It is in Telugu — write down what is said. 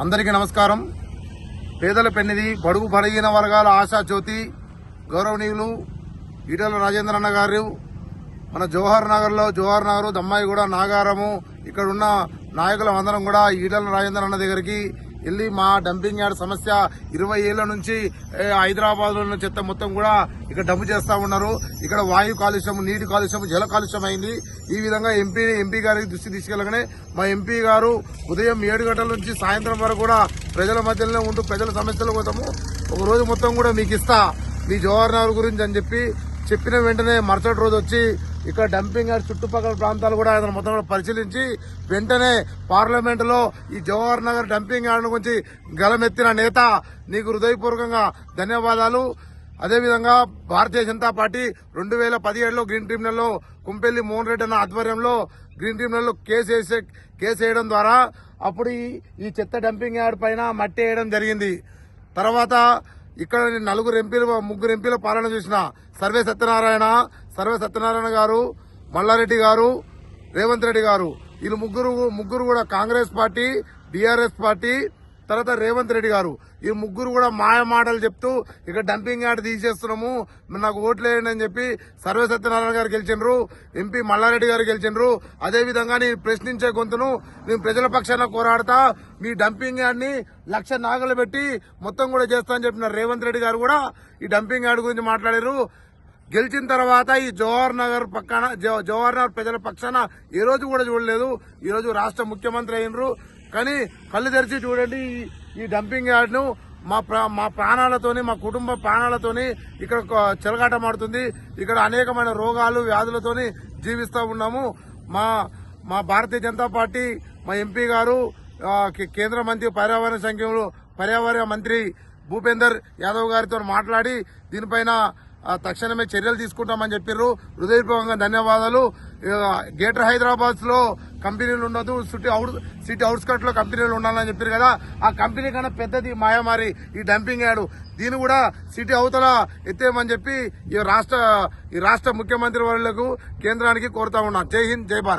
అందరికీ నమస్కారం. పేదల పెన్నిది బడుగు బలహీన వర్గాల ఆశా జ్యోతి గౌరవనీయులు ఈటల రాజేంద్ర అన్న గారు మన జవహర్ నగర్లో జవహర్ నగర్ దమ్మాయిగూడ నాగారము ఇక్కడ ఉన్న నాయకులం అందరం కూడా ఈటల రాజేంద్ర అన్న దగ్గరికి వెళ్ళి మా డంపింగ్ యార్డ్ సమస్య ఇరవై ఏళ్ళ నుంచి హైదరాబాద్లో ఉన్న చెత్త మొత్తం కూడా ఇక్కడ డబ్బు చేస్తా ఉన్నారు. ఇక్కడ వాయు కాలుష్యం నీటి కాలుష్యం జల కాలుష్యం అయింది ఈ విధంగా ఎంపీ ఎంపీ గారికి దృష్టి తీసుకెళ్ళగానే మా ఎంపీ గారు ఉదయం ఏడు గంటల నుంచి సాయంత్రం వరకు కూడా ప్రజల మధ్యలోనే ఉంటూ ప్రజల సమస్యల కోసము ఒక రోజు మొత్తం కూడా మీకు ఇస్తా. మీ జవహర్ నగర్ గురించి అని చెప్పి చెప్పిన వెంటనే మరుసటి రోజు వచ్చి ఇక్కడ డంపింగ్ యార్డ్ చుట్టుపక్కల ప్రాంతాలు కూడా ఆయన మొత్తం పరిశీలించి వెంటనే పార్లమెంటులో ఈ జవహర్ నగర్ డంపింగ్ యార్డ్ గురించి గలమెత్తిన నేత నీకు హృదయపూర్వకంగా ధన్యవాదాలు. అదేవిధంగా భారతీయ జనతా పార్టీ రెండు వేల పదిహేడులో గ్రీన్ ట్రిబ్యునల్లో కుంపెల్లి మోహన్ రెడ్డి అన్న ఆధ్వర్యంలో గ్రీన్ ట్రిబ్యునల్లో కేసు వేసే కేసు వేయడం ద్వారా అప్పుడు ఈ- ఈ చెత్త డంపింగ్ యార్డ్ పైన మట్టి వేయడం జరిగింది. తర్వాత ఇక్కడ నేను నలుగురు ఎంపీలు ముగ్గురు ఎంపీల పాలన చూసిన సర్వే సత్యనారాయణ సర్వే సత్యనారాయణ గారు మల్లారెడ్డి గారు రేవంత్ రెడ్డి గారు. వీళ్ళు ముగ్గురు ముగ్గురు కూడా కాంగ్రెస్ పార్టీ బీఆర్ఎస్ పార్టీ తర్వాత రేవంత్ రెడ్డి గారు. ఈ ముగ్గురు కూడా మాయ మాటలు చెప్తూ ఇక డంపింగ్ యార్డ్ తీసేస్తున్నాము నాకు ఓట్లు వేయండి అని చెప్పి సర్వే సత్యనారాయణ గారు గెలిచిండ్రు ఎంపీ మల్లారెడ్డి గారు గెలిచిండ్రు. అదే విధంగా నేను ప్రశ్నించే గొంతును నేను ప్రజల పక్షాన పోరాడతా మీ డంపింగ్ యార్డ్ని లక్ష నాగలు పెట్టి మొత్తం కూడా చేస్తా అని చెప్పిన రేవంత్ రెడ్డి గారు కూడా ఈ డంపింగ్ యార్డ్ గురించి మాట్లాడారు గెలిచిన తర్వాత ఈ జవహర్ నగర్ పక్కన జవహర్ నగర్ ప్రజల పక్షాన ఏ రోజు కూడా చూడలేదు. ఈ రోజు రాష్ట్ర ముఖ్యమంత్రి అయినరు. కానీ కళ్ళు తెరిచి చూడండి ఈ- ఈ డంపింగ్ యార్డ్ను. మా ప్రా- మా ప్రాణాలతోని మా కుటుంబ ప్రాణాలతోని ఇక్కడ చెలగాటమాడుతుంది ఇక్కడ అనేకమైన రోగాలు వ్యాధులతోని జీవిస్తూ ఉన్నాము. మా మా భారతీయ జనతా పార్టీ మా ఎంపీ గారు కేంద్ర మంత్రి పర్యావరణ సంఖ్యలో పర్యావరణ మంత్రి భూపేందర్ యాదవ్ గారితో మాట్లాడి దీనిపైన తక్షణమే చర్యలు తీసుకుంటామని చెప్పారు హృదయపూర్వకంగా ధన్యవాదాలు. గ్రేటర్ హైదరాబాద్లో కంపెనీలు ఉండదు సిటీ అవుట్ సిటీ అవుట్స్కట్లో కంపెనీలు ఉండాలని చెప్పారు కదా. ఆ కంపెనీ కన్నా పెద్దది మాయమారి ఈ డంపింగ్ యార్డ్. దీన్ని కూడా సిటీ అవతల ఎత్తేయమని చెప్పి ఈ రాష్ట్ర ఈ రాష్ట్ర ముఖ్యమంత్రి వాళ్ళకు కేంద్రానికి కోరుతా ఉన్నా. జై హింద్ జై భారత్.